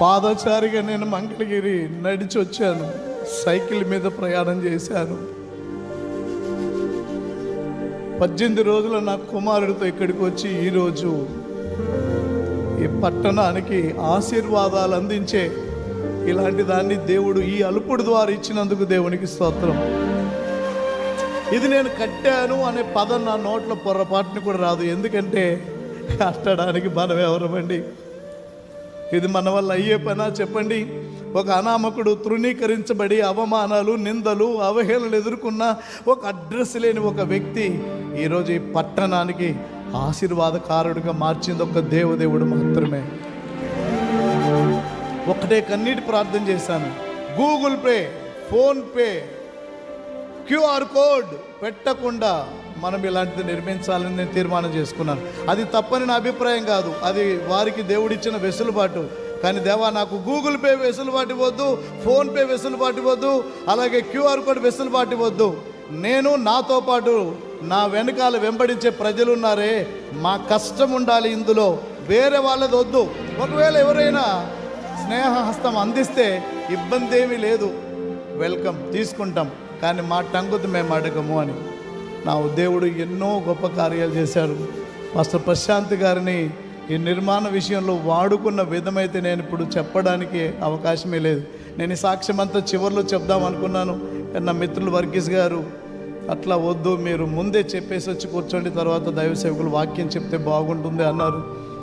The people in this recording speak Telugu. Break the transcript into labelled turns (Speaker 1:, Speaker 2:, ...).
Speaker 1: పాదచారిగా నేను మంగళగిరి నడిచి వచ్చాను. సైకిల్ మీద ప్రయాణం చేశాను. పద్దెనిమిది రోజుల నా కుమారుడితో ఇక్కడికి వచ్చి ఈరోజు ఈ పట్టణానికి ఆశీర్వాదాలు అందించే ఇలాంటి దాన్ని దేవుడు ఈ అలుపుడు ద్వారా ఇచ్చినందుకు దేవునికి స్తోత్రం. ఇది నేను కట్టాను అనే పదం నా నోట్ల పొరపాటుని కూడా రాదు. ఎందుకంటే కట్టడానికి మనం ఎవరమండి ఇది మన వల్ల అయ్యే పనా చెప్పండి. ఒక అనామకుడు తృణీకరించబడి అవమానాలు నిందలు అవహేళనలు ఎదుర్కొన్న ఒక అడ్రస్ లేని ఒక వ్యక్తి ఈరోజు ఈ పట్టణానికి ఆశీర్వాదకారుడిగా మార్చింది ఒక దేవదేవుడు మాత్రమే. ఒకటే కన్నీటి ప్రార్థన చేశాను. Google Pay PhonePe QR code పెట్టకుండా మనం ఇలాంటిది నిర్మించాలని నేను తీర్మానం చేసుకున్నాను. అది తప్పని నా అభిప్రాయం కాదు. అది వారికి దేవుడిచ్చిన వెసులుబాటు. కానీ దేవా నాకు గూగుల్ పే వెసులుబాటు ఇవ్వద్దు ఫోన్పే వెసులుబాటు ఇవ్వద్దు అలాగే క్యూఆర్ కోడ్ వెసులుబాటు ఇవ్వద్దు. నేను నాతో పాటు నా వెనకాల వెంబడించే ప్రజలు ఉన్నారే మా కష్టం ఉండాలి ఇందులో. వేరే వాళ్ళది వద్దు. ఒకవేళ ఎవరైనా స్నేహహస్తం అందిస్తే ఇబ్బంది ఏమీ లేదు. వెల్కమ్. తీసుకుంటాం. కానీ మా టంగుతు మేము అడగము అని. నా దేవుడు ఎన్నో గొప్ప కార్యాలు చేశాడు. మాస్టర్ ప్రశాంత్ గారిని ఈ నిర్మాణ విషయంలో వాడుకున్న విధమైతే నేను ఇప్పుడు చెప్పడానికి అవకాశమే లేదు. నేను ఈ సాక్ష్యం అంతా చివరిలో చెప్దాం అనుకున్నాను. కానీ నా మిత్రులు వర్గీస్ గారు అట్లా వద్దు మీరు ముందే చెప్పేసి వచ్చి కూర్చోండి తర్వాత దైవ సేవకులు వాక్యం చెప్తే బాగుంటుంది అన్నారు.